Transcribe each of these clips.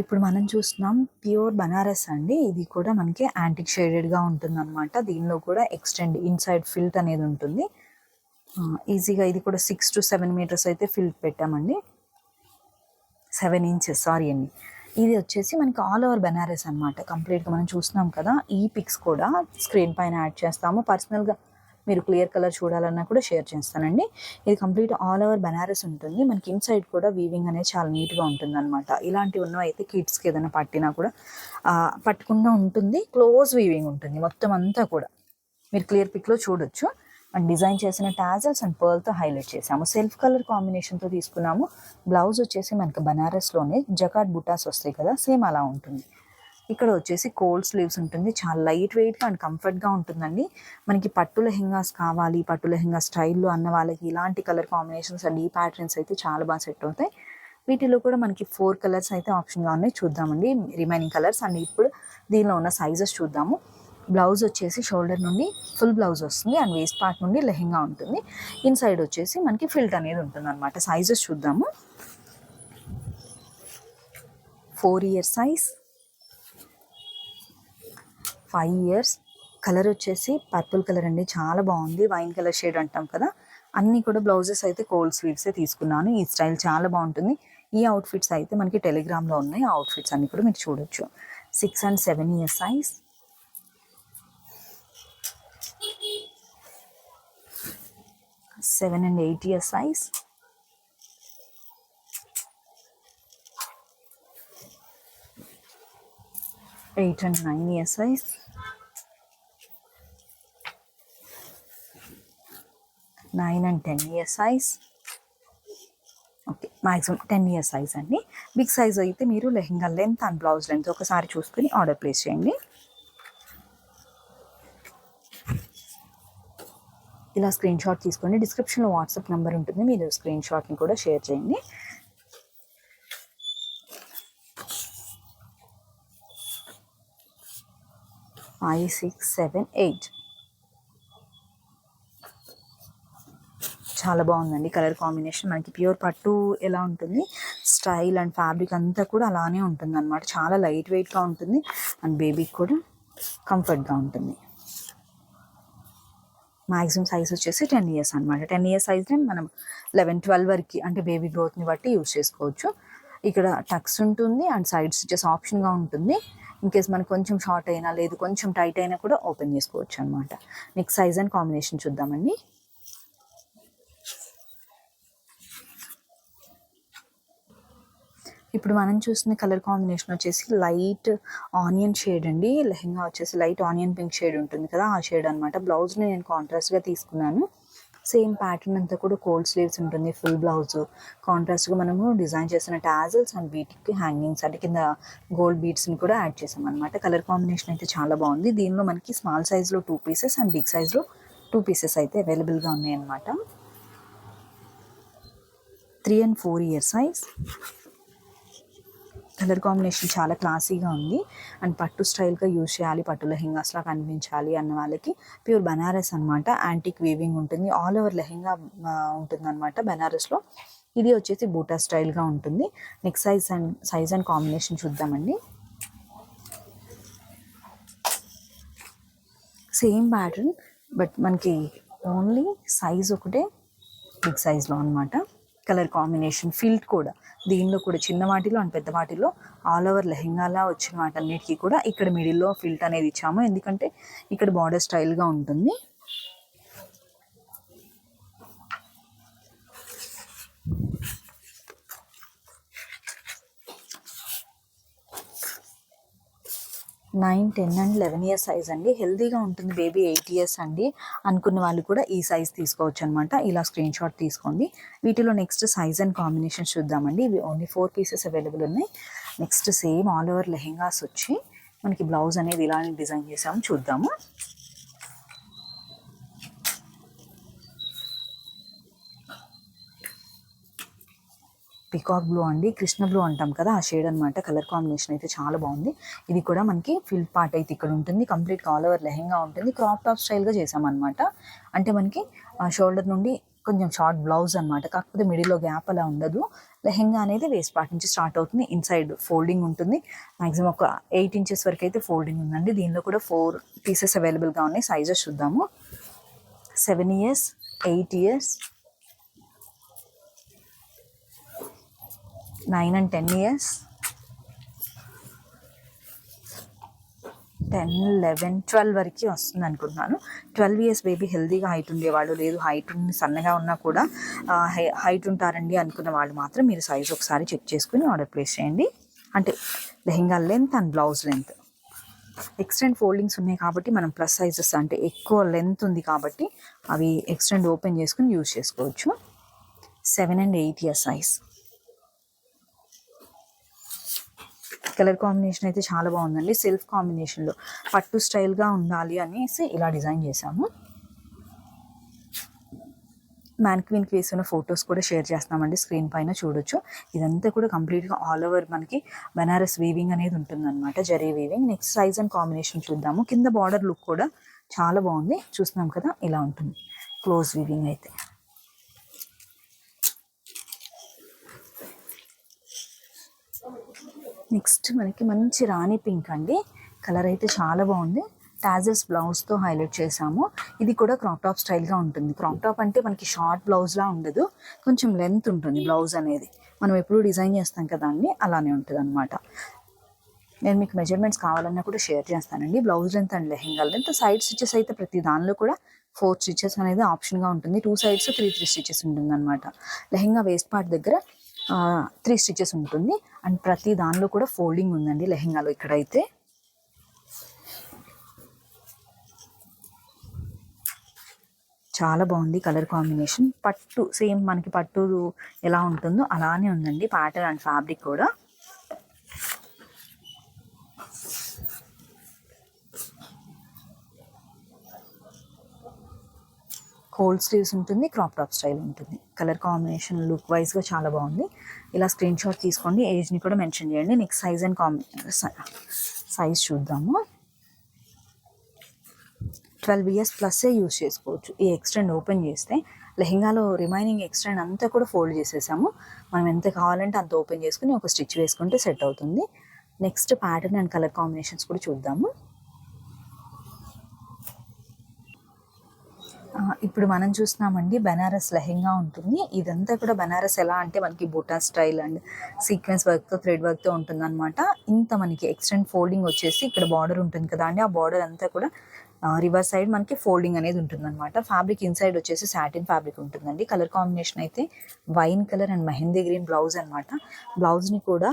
ఇప్పుడు మనం చూస్తున్నాం ప్యూర్ బనారస్ అండి. ఇది కూడా మనకి యాంటిక్ షేడెడ్గా ఉంటుంది అనమాట దీనిలో కూడా ఎక్స్టెండ్ ఇన్సైడ్ ఫిల్ట్ అనేది ఉంటుంది. ఈజీగా ఇది కూడా సిక్స్ టు సెవెన్ మీటర్స్ అయితే ఫిల్ట్ పెట్టామండి. సెవెన్ ఇంచెస్ సారీ అండి. ఇది వచ్చేసి మనకి ఆల్ ఓవర్ బెనారస్ అనమాట కంప్లీట్గా మనం చూస్తున్నాం కదా ఈ పిక్స్ కూడా స్క్రీన్ పైన యాడ్ చేస్తాము. పర్సనల్గా మీరు క్లియర్ కలర్ చూడాలన్నా కూడా షేర్ చేస్తానండి. ఇది కంప్లీట్ ఆల్ ఓవర్ బెనారస్ ఉంటుంది. మనకి ఇన్సైడ్ కూడా వీవింగ్ అనేది చాలా నీట్గా ఉంటుంది అనమాట ఇలాంటివి ఉన్నవైతే కిడ్స్కి ఏదైనా పట్టినా కూడా పట్టకుండా ఉంటుంది. క్లోజ్ వీవింగ్ ఉంటుంది మొత్తం అంతా కూడా. మీరు క్లియర్ పిక్లో చూడొచ్చు. అండ్ డిజైన్ చేసిన టాజల్స్ అండ్ పర్ల్తో హైలైట్ చేసాము సెల్ఫ్ కలర్ కాంబినేషన్తో తీసుకున్నాము. బ్లౌజ్ వచ్చేసి మనకి బనారస్లోనే జకాట్ బుటాస్ వస్తాయి కదా సేమ్ అలా ఉంటుంది. ఇక్కడ వచ్చేసి కోల్డ్ స్లీవ్స్ ఉంటుంది. చాలా లైట్ వెయిట్గా అండ్ కంఫర్ట్గా ఉంటుందండి. మనకి పట్టు లెహెంగాస్ కావాలి పట్టు లెహెంగా స్టైల్లో అన్న వాళ్ళకి ఇలాంటి కలర్ కాంబినేషన్స్ అండ్ ఈ ప్యాటర్న్స్ అయితే చాలా బాగా సెట్ అవుతాయి. వీటిలో కూడా మనకి ఫోర్ కలర్స్ అయితే ఆప్షన్గా ఉన్నాయి. చూద్దామండి. రిమైనింగ్ కలర్స్ అండ్ ఇప్పుడు దీనిలో ఉన్న సైజెస్ చూద్దాము. బ్లౌజ్ వచ్చేసి షోల్డర్ నుండి ఫుల్ బ్లౌజ్ వస్తుంది అండ్ వేస్ట్ పార్ట్ నుండి లెహెంగా ఉంటుంది. ఇన్సైడ్ వచ్చేసి మనకి ఫిల్ట్ అనేది ఉంటుంది అనమాట సైజెస్ చూద్దాము. Four year size five years colour వచ్చేసి పర్పుల్ కలర్ అండి. చాలా బాగుంది. వైన్ కలర్ షేడ్ అంటాం కదా. అన్నీ కూడా బ్లౌజెస్ అయితే కోల్డ్ స్లీవ్సే తీసుకున్నాను. ఈ స్టైల్ చాలా బాగుంటుంది. ఈ అవుట్ఫిట్స్ అయితే మనకి టెలిగ్రామ్లో ఉన్నాయి. ఆ అవుట్ఫిట్స్ అన్నీ కూడా మీరు చూడొచ్చు. Six and seven year size seven and eight year size eight and nine years size nine and ten year size okay maximum ten year size అండి. బిగ్ సైజ్ అయితే మీరు lehenga length and blouse length ఒకసారి చూసుకుని order place చేయండి. ఇలా screen shot తీసుకోండి డిస్క్రిప్షన్లో WhatsApp number ఉంటుంది. మీరు స్క్రీన్ షాట్ని కూడా షేర్ చేయండి. ఫైవ్ సిక్స్ సెవెన్ ఎయిట్ చాలా బాగుందండి కలర్ కాంబినేషన్. మనకి ప్యూర్ పట్టు ఎలా ఉంటుంది? స్టైల్ అండ్ ఫ్యాబ్రిక్ అంతా కూడా అలానే ఉంటుంది అనమాట చాలా లైట్ వెయిట్గా ఉంటుంది. అండ్ బేబీకి కూడా కంఫర్ట్గా ఉంటుంది. మ్యాక్సిమం సైజ్ వచ్చేసి టెన్ ఇయర్స్ అనమాట టెన్ ఇయర్స్ సైజ్నే మనం లెవెన్ ట్వెల్వ్ వరకు అంటే బేబీ గ్రోత్ని బట్టి యూజ్ చేసుకోవచ్చు. ఇక్కడ టక్స్ ఉంటుంది అండ్ సైడ్స్ వచ్చేసి ఆప్షన్గా ఉంటుంది. ఇన్ కేస్ మనకు కొంచెం షార్ట్ అయినా లేదు కొంచెం టైట్ అయినా కూడా ఓపెన్ చేసుకోవచ్చు అనమాట నెక్స్ట్ సైజ్ అండ్ కాంబినేషన్ చూద్దామండి. ఇప్పుడు మనం చూస్తున్న కలర్ కాంబినేషన్ వచ్చేసి లైట్ ఆనియన్ షేడ్ అండి. లెహంగా వచ్చేసి లైట్ ఆనియన్ పింక్ షేడ్ ఉంటుంది కదా ఆ షేడ్ అనమాట బ్లౌజ్ని నేను కాంట్రాస్ట్గా తీసుకున్నాను. సేమ్ ప్యాటర్న్ అంతా కూడా కోల్డ్ స్లీవ్స్ ఉంటుంది ఫుల్ బ్లౌజ్. కాంట్రాస్ట్గా మనము డిజైన్ చేసిన టాజల్స్ అండ్ వీటికి హ్యాంగింగ్స్ అంటే కింద గోల్డ్ బీడ్స్ని కూడా యాడ్ చేసాం అనమాట కలర్ కాంబినేషన్ అయితే చాలా బాగుంది. దీనిలో మనకి స్మాల్ సైజ్లో టూ పీసెస్ అండ్ బిగ్ సైజ్లో టూ పీసెస్ అయితే అవైలబుల్గా ఉన్నాయి అనమాట three and four year size. Colour combination చాలా క్లాసీగా ఉంది. అండ్ పట్టు స్టైల్గా యూజ్ చేయాలి పట్టు లెహెంగాస్లా కనిపించాలి అన్న వాళ్ళకి ప్యూర్ బనారస్ అనమాట యాంటిక్ వీవింగ్ ఉంటుంది ఆల్ ఓవర్ లెహెంగా ఉంటుంది అనమాట బనారస్లో. ఇది వచ్చేసి బూటా స్టైల్గా ఉంటుంది. Next size and size and combination చూద్దామండి. సేమ్ ప్యాటర్న్ బట్ మనకి ఓన్లీ సైజ్ ఒకటే బిగ్ సైజ్లో అనమాట కలర్ కాంబినేషన్ ఫిల్ట్ కూడా. దీనిలో కూడా చిన్న వాటిలో అండ్ పెద్ద వాటిలో ఆల్ ఓవర్ లెహెంగాలా వచ్చిన వాటన్నిటికీ కూడా ఇక్కడ మిడిల్లో ఫిల్ట్ అనేది ఇచ్చాము. ఎందుకంటే ఇక్కడ బార్డర్ స్టైల్గా ఉంటుంది. Nine ten and eleven years size అండి. హెల్దీగా ఉంటుంది బేబీ ఎయిట్ ఇయర్స్ అండి. అనుకున్న వాళ్ళు కూడా ఈ సైజ్ తీసుకోవచ్చు అనమాట ఇలా స్క్రీన్ షాట్ తీసుకోండి. వీటిలో నెక్స్ట్ సైజ్ అండ్ కాంబినేషన్ చూద్దామండి. ఇవి ఓన్లీ ఫోర్ పీసెస్ అవైలబుల్ ఉన్నాయి. Next same all over lehengas వచ్చి మనకి బ్లౌజ్ అనేది ఇలానే డిజైన్ చేసాము చూద్దాము. పికాక్ బ్లూ అండి కృష్ణ బ్లూ అంటాం కదా ఆ షేడ్ అనమాట కలర్ కాంబినేషన్ అయితే చాలా బాగుంది. ఇది కూడా మనకి ఫిల్ పార్ట్ అయితే ఇక్కడ ఉంటుంది. కంప్లీట్ ఆల్ ఓవర్ లెహెంగా ఉంటుంది. క్రాప్ టాప్ స్టైల్గా చేసామన్నమాట. అంటే మనకి షోల్డర్ నుండి కొంచెం షార్ట్ బ్లౌజ్ అనమాట కాకపోతే మిడిల్లో గ్యాప్ అలా ఉండదు. లెహెంగా అనేది వేస్ట్ పార్ట్ నుంచి స్టార్ట్ అవుతుంది. ఇన్సైడ్ ఫోల్డింగ్ ఉంటుంది. మాక్సిమం ఒక ఎయిట్ ఇంచెస్ వరకు అయితే ఫోల్డింగ్ ఉందండి. దీనిలో కూడా ఫోర్ పీసెస్ అవైలబుల్గా ఉన్నాయి. సైజెస్ చూద్దాము. Seven years eight years nine and ten years. Ten eleven twelve వరకు వస్తుంది అనుకుంటున్నాను. ట్వెల్వ్ ఇయర్స్ బేబీ హెల్దీగా హైట్ ఉండేవాళ్ళు లేదు. హైట్ సన్నగా ఉన్నా కూడా హైట్ ఉంటారండి అనుకున్న వాళ్ళు మాత్రం మీరు సైజ్ ఒకసారి చెక్ చేసుకుని ఆర్డర్ ప్లేస్ చేయండి. అంటే lehenga length and blouse length extend foldings ఉన్నాయి కాబట్టి మనం ప్లస్ సైజెస్ అంటే ఎక్కువ లెంత్ ఉంది కాబట్టి అవి ఎక్స్టెండ్ ఓపెన్ చేసుకుని యూజ్ చేసుకోవచ్చు. Seven and eight year size. Colour combination అయితే చాలా బాగుందండి. సెల్ఫ్ కాంబినేషన్లో పట్టు స్టైల్గా ఉండాలి అనేసి ఇలా డిజైన్ చేశాము. మ్యాన్క్వీన్కి వేసిన ఫొటోస్ కూడా షేర్ చేస్తామండి స్క్రీన్ పైన చూడొచ్చు. ఇదంతా కూడా కంప్లీట్గా ఆల్ ఓవర్ మనకి బనారస్ వీవింగ్ అనేది ఉంటుందన్నమాట. Zari weaving. Next size and combination చూద్దాము. కింద బార్డర్ లుక్ కూడా చాలా బాగుంది. చూస్తున్నాం కదా ఇలా ఉంటుంది. క్లోజ్ వీవింగ్ అయితే. నెక్స్ట్ మనకి మంచి రాణి పింక్ అండి. కలర్ అయితే చాలా బాగుంది. టాజెస్ బ్లౌజ్తో హైలైట్ చేసాము ఇది కూడా క్రాప్ టాప్ స్టైల్గా ఉంటుంది. క్రాప్ టాప్ అంటే మనకి షార్ట్ బ్లౌజ్లా ఉండదు. కొంచెం లెంత్ ఉంటుంది బ్లౌజ్ అనేది. మనం ఎప్పుడు డిజైన్ చేస్తాం కదా అండి అలానే ఉంటుంది అనమాట నేను మీకు మెజర్మెంట్స్ కావాలన్నా కూడా షేర్ చేస్తానండి. Blouse length and lehenga length side stitches అయితే ప్రతి దానిలో కూడా ఫోర్ స్టిచెస్ అనేది ఆప్షన్గా ఉంటుంది. Two sides three three stitches ఉంటుంది అనమాట లెహెంగా వేస్ట్ పార్ట్ దగ్గర త్రీ స్టిచెస్ ఉంటుంది. అండ్ ప్రతి దానిలో కూడా ఫోల్డింగ్ ఉందండి లెహెంగాలో ఇక్కడైతే. చాలా బాగుంది కలర్ కాంబినేషన్ పట్టు సేమ్ మనకి పట్టు ఎలా ఉంటుందో అలానే ఉందండి. ప్యాటర్న్ అండ్ ఫ్యాబ్రిక్ కూడా. కోల్డ్ స్లీవ్స్ ఉంటుంది క్రాప్ టాప్ స్టైల్ ఉంటుంది. కలర్ కాంబినేషన్ లుక్ వైజ్గా చాలా బాగుంది. ఇలా స్క్రీన్ షాట్ తీసుకోండి ఏజ్ని కూడా మెన్షన్ చేయండి. Next size and combi size చూద్దాము. ట్వెల్వ్ ఇయర్స్ ప్లస్సే యూస్ చేసుకోవచ్చు. ఈ ఎక్స్టెండ్ ఓపెన్ చేస్తే లెహెంగాలో రిమైనింగ్ ఎక్స్టెండ్ అంతా కూడా ఫోల్డ్ చేసేసాము. మనం ఎంత కావాలంటే అంత ఓపెన్ చేసుకుని ఒక స్టిచ్ వేసుకుంటే సెట్ అవుతుంది. Next pattern and colour combinations కూడా చూద్దాము. ఇప్పుడు మనం చూస్తున్నామండి బెనారస్ లెహెంగా ఉంటుంది. ఇదంతా కూడా బెనారస్ ఎలా అంటే మనకి బూటా స్టైల్ అండ్ సీక్వెన్స్ వర్క్తో థ్రెడ్ వర్క్తో ఉంటుంది అనమాట ఇంత మనకి ఎక్స్టెండ్ ఫోల్డింగ్ వచ్చేసి ఇక్కడ బార్డర్ ఉంటుంది కదా అండి. ఆ బార్డర్ అంతా కూడా రివర్స్ సైడ్ మనకి ఫోల్డింగ్ అనేది ఉంటుందన్నమాట. ఫ్యాబ్రిక్ ఇన్సైడ్ వచ్చేసి సాటిన్ ఫ్యాబ్రిక్ ఉంటుందండి. కలర్ కాంబినేషన్ అయితే wine colour and mehndi green blouse అనమాట బ్లౌజ్ని కూడా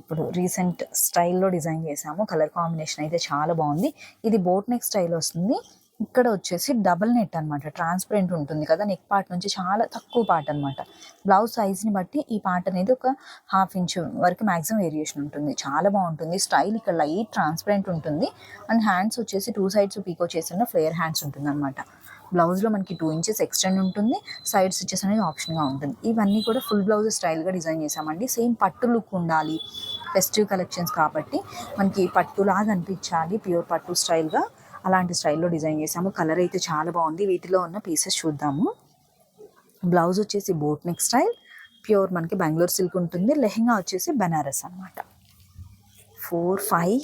ఇప్పుడు రీసెంట్ స్టైల్లో డిజైన్ చేసాము. కలర్ కాంబినేషన్ అయితే చాలా బాగుంది. ఇది బోట్ నెక్ స్టైల్ వస్తుంది. ఇక్కడ వచ్చేసి డబుల్ నెట్ అనమాట ట్రాన్స్పరెంట్ ఉంటుంది కదా నెక్ పార్ట్ నుంచి చాలా తక్కువ పార్ట్ అనమాట బ్లౌజ్ సైజ్ని బట్టి ఈ పార్ట్ అనేది ఒక హాఫ్ ఇంచ్ వరకు మ్యాక్సిమం వేరియేషన్ ఉంటుంది. చాలా బాగుంటుంది. స్టైల్ ఇక్కడ లైట్ ట్రాన్స్పరెంట్ ఉంటుంది. అండ్ హ్యాండ్స్ వచ్చేసి టూ సైడ్స్ పీకో చేసిన ఫ్లేయర్ హ్యాండ్స్ ఉంటుంది అనమాట బ్లౌజ్లో మనకి టూ ఇంచెస్ ఎక్స్టెండ్ ఉంటుంది. సైడ్ స్టిచెస్ అనేది ఆప్షన్గా ఉంటుంది. ఇవన్నీ కూడా ఫుల్ బ్లౌజ్ స్టైల్గా డిజైన్ చేసామండి సేమ్ పట్టు లుక్ ఉండాలి. ఫెస్టివ్ కలెక్షన్స్ కాబట్టి మనకి పట్టులాగా అనిపించాలి. ప్యూర్ పట్టు స్టైల్గా అలాంటి స్టైల్లో డిజైన్ చేసాము కలర్ అయితే చాలా బాగుంది. వీటిలో ఉన్న పీసెస్ చూద్దాము. బ్లౌజ్ వచ్చేసి బోట్ నెక్ స్టైల్ ప్యూర్ మనకి బెంగళూరు సిల్క్ ఉంటుంది. లెహెంగా వచ్చేసి బెనారస్ అనమాట four five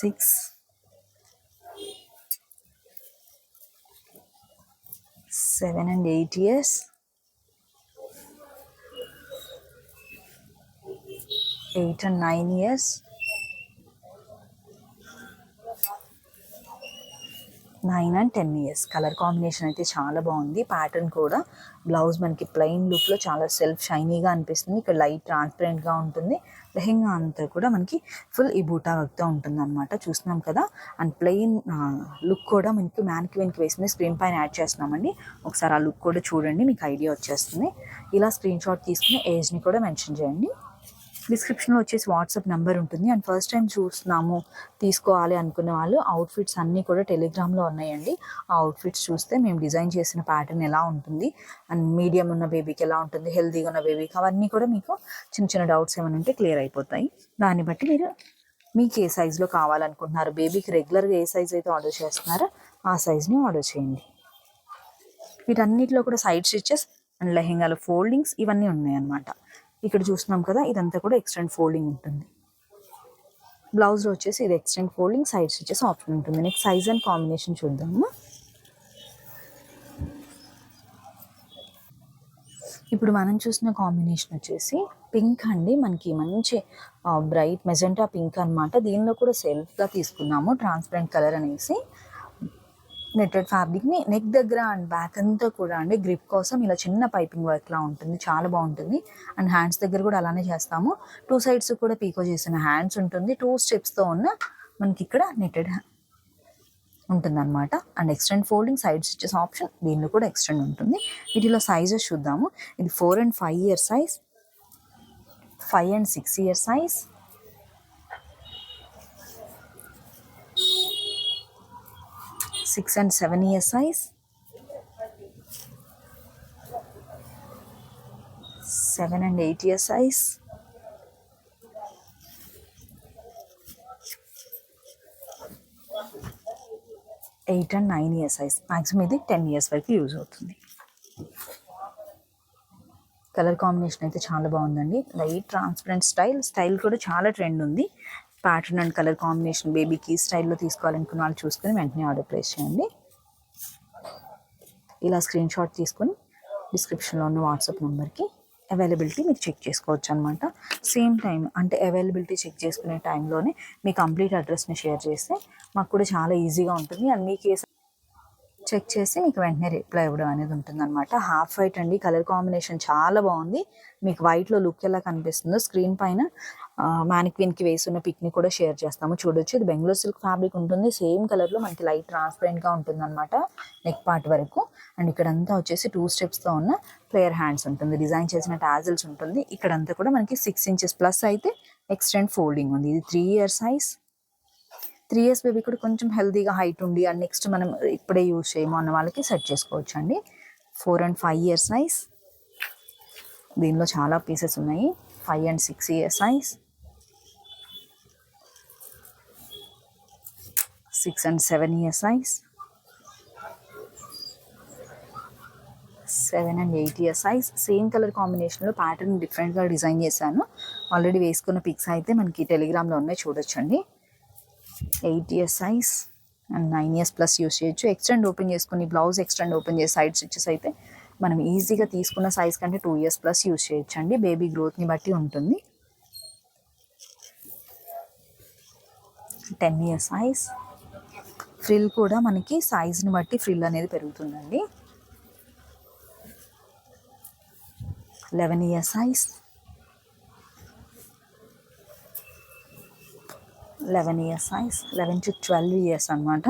six seven and eight years eight and nine years nine and ten years colour combination అయితే చాలా బాగుంది. ప్యాటర్న్ కూడా బ్లౌజ్ మనకి ప్లెయిన్ లుక్లో చాలా సెల్ఫ్ షైనీగా అనిపిస్తుంది. ఇక్కడ లైట్ ట్రాన్స్పరెంట్గా ఉంటుంది. లెహెంగా అంతా కూడా మనకి ఫుల్ ఈ బూటా వర్క్తో ఉంటుంది అనమాట చూస్తున్నాం కదా? అండ్ ప్లెయిన్ లుక్ కూడా మనకి మ్యాన్కి వెనక్కి వేసింది. స్క్రీన్ పైన యాడ్ చేస్తున్నామండి. ఒకసారి ఆ లుక్ కూడా చూడండి. మీకు ఐడియా వచ్చేస్తుంది. ఇలా స్క్రీన్ షాట్ తీసుకుని ఏజ్ని కూడా మెన్షన్ చేయండి. డిస్క్రిప్షన్లో వచ్చేసి వాట్సాప్ నెంబర్ ఉంటుంది. అండ్ ఫస్ట్ టైం చూస్తున్నాము తీసుకోవాలి అనుకునే వాళ్ళు అవుట్ఫిట్స్ అన్నీ కూడా టెలిగ్రామ్లో ఉన్నాయండి. ఆ అవుట్ఫిట్స్ చూస్తే మేము డిజైన్ చేసిన ప్యాటర్న్ ఎలా ఉంటుంది అండ్ మీడియం ఉన్న బేబీకి ఎలా ఉంటుంది హెల్తీగా ఉన్న బేబీకి అవన్నీ కూడా మీకు చిన్న చిన్న డౌట్స్ ఏమైనా ఉంటే క్లియర్ అయిపోతాయి. దాన్ని బట్టి మీరు మీకు ఏ సైజులో కావాలనుకుంటున్నారు బేబీకి రెగ్యులర్గా ఏ సైజ్ అయితే ఆర్డర్ చేస్తున్నారో ఆ సైజ్ని ఆర్డర్ చేయండి. వీటన్నిటిలో కూడా సైడ్ స్టిచెస్ అండ్ లెహెంగాలు ఫోల్డింగ్స్ ఇవన్నీ ఉన్నాయన్నమాట. ఇక్కడ చూస్తున్నాం కదా ఇదంతా కూడా ఎక్స్టెండ్ ఫోల్డింగ్ ఉంటుంది. బ్లౌజ్లో వచ్చేసి ఇది extend folding side stitches option ఉంటుంది. నెక్స్ట్ సైజ్ అండ్ కాంబినేషన్ చూద్దాము. ఇప్పుడు మనం చూసిన కాంబినేషన్ వచ్చేసి పింక్ అండి. మనకి మంచి బ్రైట్ మెజెంటా పింక్ అన్నమాట. దీనిలో కూడా సెల్ఫ్గా తీసుకున్నాము ట్రాన్స్పరెంట్ కలర్ అనేసి. నెట్టెడ్ ఫ్యాబ్రిక్ని నెక్ దగ్గర అండ్ బ్యాక్ అంతా కూడా అండి గ్రిప్ కోసం ఇలా చిన్న పైపింగ్ వర్క్లా ఉంటుంది చాలా బాగుంటుంది. అండ్ హ్యాండ్స్ దగ్గర కూడా అలానే చేస్తాము. టూ సైడ్స్ కూడా పీకో చేసిన హ్యాండ్స్ ఉంటుంది. టూ స్టెప్స్తో ఉన్న మనకి ఇక్కడ నెట్టెడ్ ఉంటుంది అనమాట and extend folding side stitches option దీనిలో కూడా ఎక్స్టెండ్ ఉంటుంది. వీటిలో సైజెస్ చూద్దాము. ఇది four and five year size five and six year size six and seven year size seven and eight year size eight and nine years size maximum ఇది ten years వరకు use అవుతుంది. Colour combination అయితే చాలా బాగుందండి. Light transparent style style కూడా చాలా trend ఉంది. Pattern and colour combination బేబీకి స్టైల్లో తీసుకోవాలనుకున్న వాళ్ళు చూసుకొని వెంటనే ఆర్డర్ ప్లేస్ చేయండి. ఇలా స్క్రీన్ షాట్ తీసుకొని డిస్క్రిప్షన్లో ఉన్న వాట్సాప్ నెంబర్కి అవైలబిలిటీ మీరు చెక్ చేసుకోవచ్చు అనమాట సేమ్ టైం అంటే అవైలబిలిటీ చెక్ చేసుకునే టైంలోనే మీ కంప్లీట్ అడ్రస్ని షేర్ చేస్తే మాకు కూడా చాలా ఈజీగా ఉంటుంది. అండ్ మీకు చెక్ చేసి మీకు వెంటనే రిప్లై ఇవ్వడం అనేది ఉంటుంది అనమాట హాఫ్ వైట్ అండి కలర్ కాంబినేషన్ చాలా బాగుంది. మీకు వైట్లో లుక్ ఎలా కనిపిస్తుందో స్క్రీన్ పైన మ్యానిక్విన్కి వేసున్న పిక్ని కూడా షేర్ చేస్తాము. చూడొచ్చు. ఇది బెంగళూరు సిల్క్ ఫ్యాబ్రిక్ ఉంటుంది. సేమ్ కలర్లో మనకి లైట్ ట్రాన్స్పరెంట్గా ఉంటుంది అనమాట నెక్ పార్ట్ వరకు. అండ్ ఇక్కడంతా వచ్చేసి టూ స్టెప్స్తో ఉన్న ప్లేయర్ హ్యాండ్స్ ఉంటుంది. డిజైన్ చేసిన టాజిల్స్ ఉంటుంది. ఇక్కడంతా కూడా మనకి సిక్స్ ఇంచెస్ ప్లస్ అయితే ఎక్స్టెండ్ ఫోల్డింగ్ ఉంది. ఇది three year size three years baby కూడా కొంచెం హెల్తీగా హైట్ ఉండి అండ్ నెక్స్ట్ మనం ఇప్పుడే యూజ్ చేయము అన్న వాళ్ళకి సెట్ చేసుకోవచ్చు అండి four and five year size దీనిలో చాలా పీసెస్ ఉన్నాయి. Five and six year size six and seven year size seven and eight year size same colour కాంబినేషన్లో ప్యాటర్న్ డిఫరెంట్గా డిజైన్ చేశాను. ఆల్రెడీ వేసుకున్న పిక్స్ అయితే మనకి టెలిగ్రామ్లో ఉన్నాయి చూడొచ్చండి. Eight years size and nine years plus use చేయొచ్చు. ఎక్స్టెండ్ ఓపెన్ చేసుకుని బ్లౌజ్ ఎక్స్టెండ్ ఓపెన్ చేసి సైడ్ స్టిచెస్ అయితే మనం ఈజీగా తీసుకున్న సైజ్ కంటే టూ ఇయర్స్ ప్లస్ యూస్ చేయొచ్చు అండి బేబీ గ్రోత్ని బట్టి ఉంటుంది. టెన్ ఇయర్స్ సైజ్ ఫ్రిల్ కూడా మనకి సైజ్ని బట్టి ఫ్రిల్ అనేది పెరుగుతుందండి. Eleven years size eleven years size eleven to twelve years అనమాట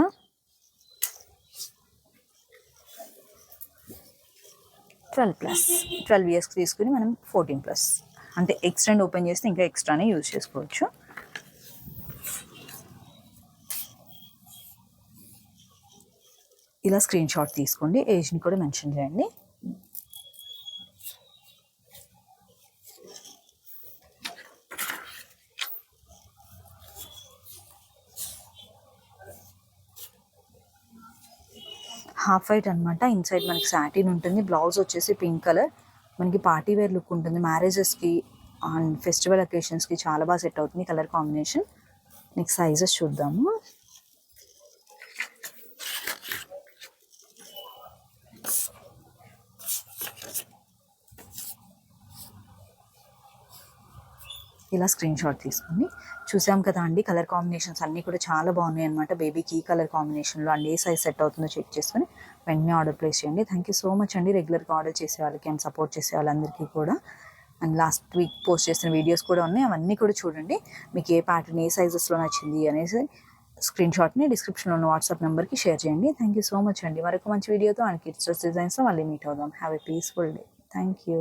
ట్వెల్వ్ ప్లస్ ట్వెల్వ్ ఇయర్స్కి తీసుకుని మనం ఫోర్టీన్ ప్లస్ అంటే ఎక్స్టెండ్ ఓపెన్ చేస్తే ఇంకా ఎక్స్ట్రానే యూజ్ చేసుకోవచ్చు. ఇలా స్క్రీన్ షాట్ తీసుకోండి. ఏజ్ని కూడా మెన్షన్ చేయండి. హాఫ్ వైట్ అనమాట ఇన్సైడ్ మనకి సాటిన్ ఉంటుంది. బ్లౌజ్ వచ్చేసి పింక్ కలర్ మనకి పార్టీ వేర్ లుక్ ఉంటుంది. మ్యారేజెస్కి అండ్ ఫెస్టివల్ అకేషన్స్కి చాలా బాగా సెట్ అవుతుంది కలర్ కాంబినేషన్ నెక్స్ట్ సైజెస్ చూద్దాము. ఇలా స్క్రీన్ షాట్ తీసుకుని చూసాం కదా అండి కలర్ కాంబినేషన్స్ అన్నీ కూడా చాలా బాగున్నాయి అనమాట బేబీకి ఈ కలర్ కాంబినేషన్లో అండ్ ఏ సైజ్ సెట్ అవుతుందో చెక్ చేసుకుని వెంటనే ఆర్డర్ ప్లేస్ చేయండి. థ్యాంక్ యూ సో మచ్ అండి. రెగ్యులర్గా ఆర్డర్ చేసే వాళ్ళకి అండ్ సపోర్ట్ చేసే వాళ్ళందరికీ కూడా. అండ్ లాస్ట్ వీక్ పోస్ట్ చేసిన వీడియోస్ కూడా ఉన్నాయి. అవన్నీ కూడా చూడండి. మీకు ఏ ప్యాటర్న్ ఏ సైజెస్లో నచ్చింది అనేసి స్క్రీన్ షాట్ని డిస్క్రిప్షన్లో ఉన్న వాట్సాప్ నెంబర్కి షేర్ చేయండి. థ్యాంక్ యూ సో మచ్ అండి. మరొక మంచి వీడియోతో అండ్ కిడ్స్ డిజైన్స్లో మళ్ళీ మీట్ అవుదాం. Have a peaceful day thank you